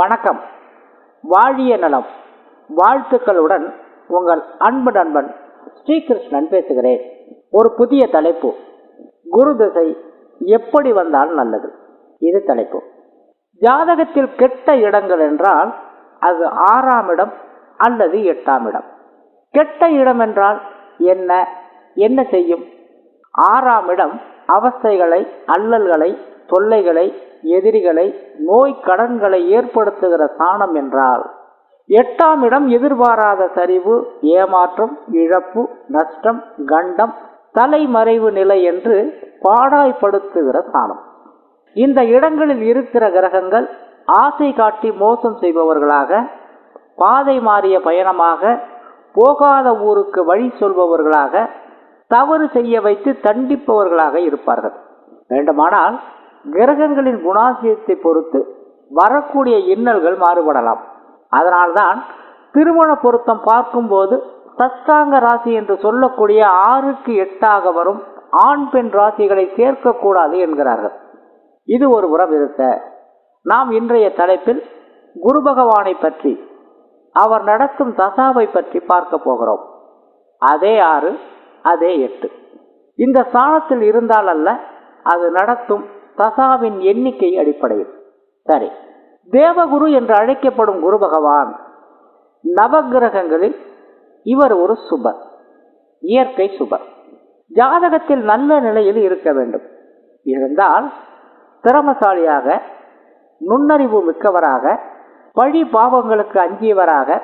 வணக்கம். வாழிய நலம். வாழ்த்துக்களுடன் உங்கள் அன்பு நண்பன் ஸ்ரீகிருஷ்ணன் பேசுகிறேன். ஒரு புதிய தலைப்பு. குரு திசை எப்படி வந்தால் நல்லது. இது தலைப்பு. ஜாதகத்தில் கெட்ட இடங்கள் என்றால் அது ஆறாம் இடம் அல்லது எட்டாம் இடம். கெட்ட இடம் என்றால் என்ன? என்ன செய்யும்? ஆறாம் இடம் அவஸ்தைகளை அல்லல்களை தொல்லைகளை எதிரிகளை நோய் கடன்களை ஏற்படுத்துகிற தானம் என்றால் எட்டாம் இடம் எதிர்பாராத சரிவு ஏமாற்றம் இழப்பு நஷ்டம் கண்டம் தலைமறைவு நிலை என்று பாடாய்படுத்துகிற தானம் இந்த இடங்களில் இருக்கிற கிரகங்கள் ஆசை காட்டி மோசம் செய்பவர்களாக பாதை மாறிய பயணமாக போகாத ஊருக்கு வழி சொல்பவர்களாக தவறு செய்ய வைத்து தண்டிப்பவர்களாக இருப்பார்கள். வேண்டுமானால் கிரகங்களின் குணாசியத்தை பொறுத்து வரக்கூடிய இன்னல்கள் மாறுபடலாம். அதனால்தான் திருமண பொருத்தம் பார்க்கும்போது சஷ்டாங்க ராசி என்று சொல்லக்கூடிய ஆறுக்கு எட்டாக வரும் ஆண் பெண் ராசிகளை சேர்க்கக்கூடாது என்கிறார்கள். இது ஒரு புறம் இருக்க நாம் இன்றைய தலைப்பில் குரு பகவானை பற்றி அவர் நடத்தும் தசாவை பற்றி பார்க்க போகிறோம். அதே ஆறு அதே எட்டு. இந்த ஸ்தானத்தில் இருந்தால் அல்ல அது நடத்தும் தசாவின் எண்ணிக்கை அடிப்படையில். சரி. தேவகுரு என்று அழைக்கப்படும் குரு பகவான் நவகிரகங்களில் இவர் ஒரு சுபர். இயற்கை சுபர். ஜாதகத்தில் நல்ல நிலையில் இருக்க வேண்டும். இருந்தால் திறமசாலியாக நுண்ணறிவு மிக்கவராக பழி பாவங்களுக்கு அஞ்சியவராக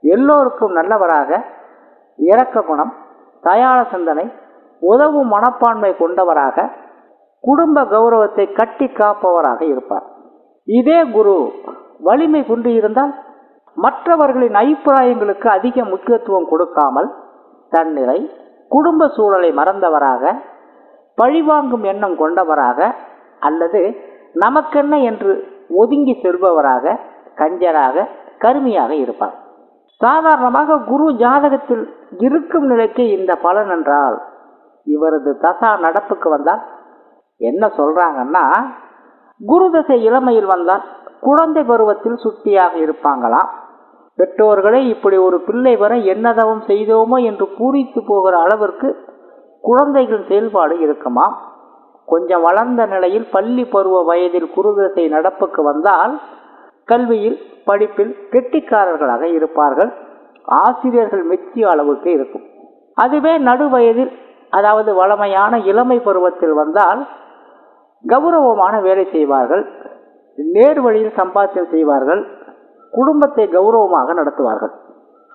எல்லோருக்கும் நல்லவராக இரக்க குணம் தயார சிந்தனை உதவும் மனப்பான்மை கொண்டவராக குடும்ப கௌரவத்தை கட்டி காப்பவராக இருப்பார். இதே குரு வலிமை குன்றி இருந்தால் மற்றவர்களின் அபிப்பிராயங்களுக்கு அதிக முக்கியத்துவம் கொடுக்காமல் தன்னிலை குடும்ப சூழலை மறந்தவராக பழிவாங்கும் எண்ணம் கொண்டவராக அல்லது நமக்கென்ன என்று ஒதுங்கி செல்பவராக கஞ்சராக கருமையாக இருப்பார். சாதாரணமாக குரு ஜாதகத்தில் இருக்கும் நிலைக்கு இந்த பலன் என்றால் இவரது தசா நடப்புக்கு வந்தால் என்ன சொல்றாங்கன்னா குரு தசை இளமையில் வந்தால் குழந்தை பருவத்தில் சுட்டியாக இருப்பாங்களாம். பெற்றோர்களே இப்படி ஒரு பிள்ளை வர என்னதவம் செய்தோமோ என்று பூரித்து போகிற அளவிற்கு குழந்தைகள் செயல்பாடு இருக்குமாம். கொஞ்சம் வளர்ந்த நிலையில் பள்ளி பருவ வயதில் குருதசை நடப்புக்கு வந்தால் கல்வியில் படிப்பில் கெட்டிக்காரர்களாக இருப்பார்கள். ஆசிரியர்கள் மெச்சிய அளவுக்கு இருக்கும். அதுவே நடுவயதில் அதாவது வளமையான இளமை பருவத்தில் வந்தால் கௌரவமான வேலை செய்வார்கள் நேர் வழியில் சம்பாத்தியம் செய்வார்கள் குடும்பத்தை கௌரவமாக நடத்துவார்கள்.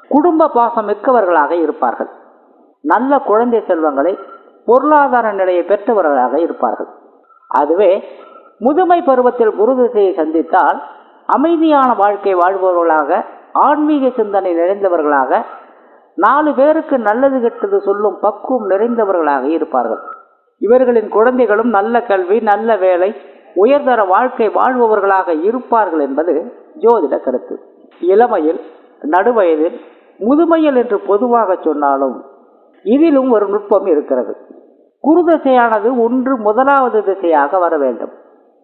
குடும்ப பாசம் மிக்கவர்களாக இருப்பார்கள். நல்ல குழந்தை செல்வங்களை பொருளாதார நிலையை பெற்றவர்களாக இருப்பார்கள். அதுவே முதுமை பருவத்தில் குரு திசையை சந்தித்தால் அமைதியான வாழ்க்கை வாழ்பவர்களாக ஆன்மீக சிந்தனை நிறைந்தவர்களாக நாலு பேருக்கு நல்லது கெட்டது சொல்லும் பக்குவம் நிறைந்தவர்களாக இருப்பார்கள். இவர்களின் குழந்தைகளும் நல்ல கல்வி நல்ல வேலை உயர்தர வாழ்க்கை வாழ்பவர்களாக இருப்பார்கள் என்பது ஜோதிட கருத்து. இளமையில் நடுவயதில் முதுமையில் என்று பொதுவாக சொன்னாலும் இதிலும் ஒரு நுட்பம் இருக்கிறது. குரு திசையானது ஒன்று முதலாவது திசையாக வர வேண்டும்.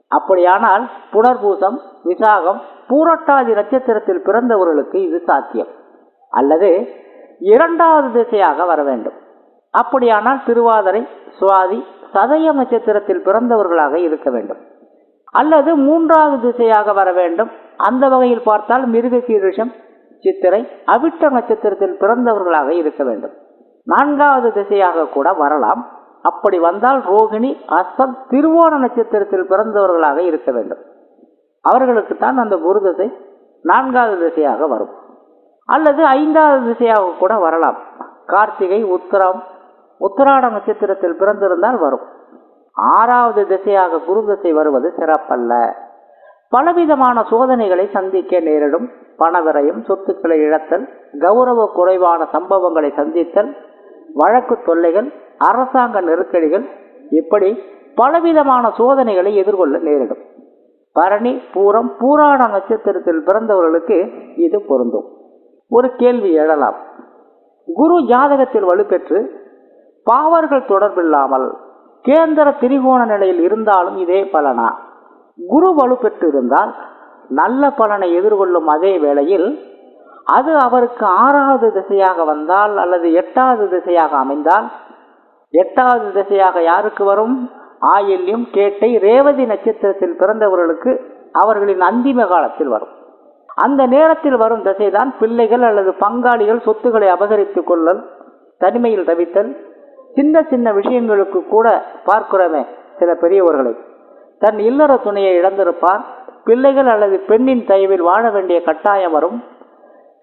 அப்படியானால் புனர்பூசம் விசாகம் பூரட்டாதி நட்சத்திரத்தில் பிறந்தவர்களுக்கு இது சாத்தியம். அல்லது இரண்டாவது திசையாக வர வேண்டும். அப்படியானால் திருவாதிரை சுவாதி சதயம் நட்சத்திரத்தில் பிறந்தவர்களாக இருக்க வேண்டும். அல்லது மூன்றாவது திசையாக வர வேண்டும். அந்த வகையில் பார்த்தால் மிருக சீரிஷம் சித்திரை அவிட்ட நட்சத்திரத்தில் பிறந்தவர்களாக இருக்க வேண்டும். நான்காவது திசையாக கூட வரலாம். அப்படி வந்தால் ரோகிணி அஸ்தம் திருவோண நட்சத்திரத்தில் பிறந்தவர்களாக இருக்க வேண்டும். அவர்களுக்கு தான் அந்த குரு திசை நான்காவது திசையாக வரும். அல்லது ஐந்தாவது திசையாக கூட வரலாம். கார்த்திகை உத்தரம் உத்தராட நட்சத்திரத்தில் பிறந்திருந்தால் வரும். ஆறாவது திசையாக குரு திசை வருவது சிறப்பல்ல. பலவிதமான சோதனைகளை சந்திக்க நேரிடும். பணவிரையும் சொத்துக்களை இழத்தல் கௌரவ குறைவான சம்பவங்களை சந்தித்தல் வழக்கு தொல்லைகள் அரசாங்க நெருக்கடிகள் இப்படி பலவிதமான சோதனைகளை எதிர்கொள்ள நேரிடும். பரணி பூரம் பூராட நட்சத்திரத்தில் பிறந்தவர்களுக்கு இது பொருந்தும். ஒரு கேள்வி எழலாம். குரு ஜாதகத்தில் வலுப்பெற்று பாவர்கள் தொடர்பில்லாமல் கேந்திர திரிகோண நிலையில் இருந்தாலும் இதே பலனா? குரு வலுப்பெற்று இருந்தால் நல்ல பலனை எதிர்கொள்ளும் அதே வேளையில் அது அவருக்கு ஆறாவது திசையாக வந்தால் அல்லது எட்டாவது திசையாக அமைந்தால் எட்டாவது திசையாக யாருக்கு வரும்? ஆயில்யம் கேட்டை ரேவதி நட்சத்திரத்தில் பிறந்தவர்களுக்கு அவர்களின் அந்திம காலத்தில் வரும். அந்த நேரத்தில் வரும் திசைதான் பிள்ளைகள் அல்லது பங்காளிகள் சொத்துக்களை அபகரித்துக் கொள்ளல் தனிமையில் தவித்தல் சின்ன சின்ன விஷயங்களுக்கு கூட பார்க்கிறோமே சில பெரியவர்களை. தன் இல்லற துணையை இழந்திருப்பார் பிள்ளைகள் அல்லது பெண்ணின் தயவில் வாழ வேண்டிய கட்டாயம் வரும்.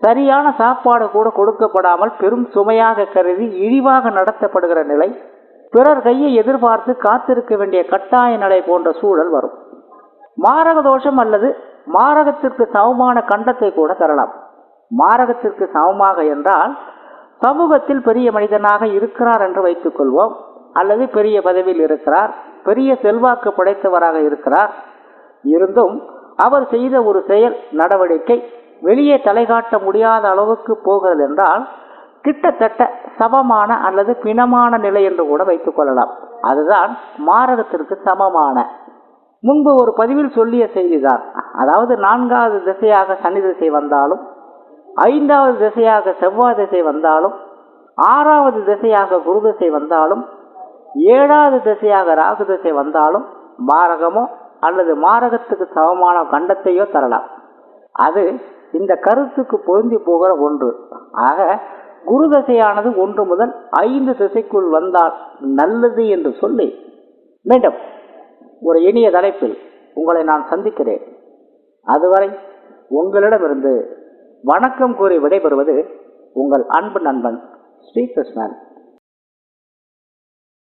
சரியான சாப்பாடு கூட கொடுக்கப்படாமல் பெரும் சுமையாக கருதி இழிவாக நடத்தப்படுகிற நிலை. பிறர் கையை எதிர்பார்த்து காத்திருக்க வேண்டிய கட்டாய நிலை போன்ற சூழல் வரும். மாரக தோஷம் அல்லது மாரகத்திற்கு சமமான கண்டத்தை கூட தரலாம். மாரகத்திற்கு சமமாக என்றால் சமூகத்தில் பெரிய மனிதனாக இருக்கிறார் என்று வைத்துக் கொள்வோம் அல்லது பெரிய பதவியில் இருக்கிறார் பெரிய செல்வாக்கு படைத்தவராக இருக்கிறார். இருந்தும் அவர் செய்த ஒரு செயல் நடவடிக்கை வெளியே தலை காட்ட முடியாத அளவுக்கு போகிறது என்றால் கிட்டத்தட்ட சமமான அல்லது பிணமான நிலை என்று கூட வைத்துக் கொள்ளலாம். அதுதான் மாரகத்திற்கு சமமான. முன்பு ஒரு பதிவில் சொல்லிய செய்திதான். அதாவது நான்காவது திசையாக சனி திசை வந்தாலும் ஐந்தாவது திசையாக செவ்வாய் திசை வந்தாலும் ஆறாவது திசையாக குரு திசை வந்தாலும் ஏழாவது திசையாக ராகு திசை வந்தாலும் மாரகமோ அல்லது மாரகத்துக்கு சமமான கண்டத்தையோ தரலாம். அது இந்த கருத்துக்கு பொருந்தி போகிற ஒன்று. ஆக குரு தசையானது ஒன்று முதல் ஐந்து திசைக்குள் வந்தால் நல்லது என்று சொல்லி மீண்டும் ஒரு இனிய தலைப்பில் உங்களை நான் சந்திக்கிறேன். அதுவரை உங்களிடமிருந்து வணக்கம் கூறி விடைபெறுவது உங்கள் அன்பு நண்பன் ஸ்ரீகிருஷ்ணன்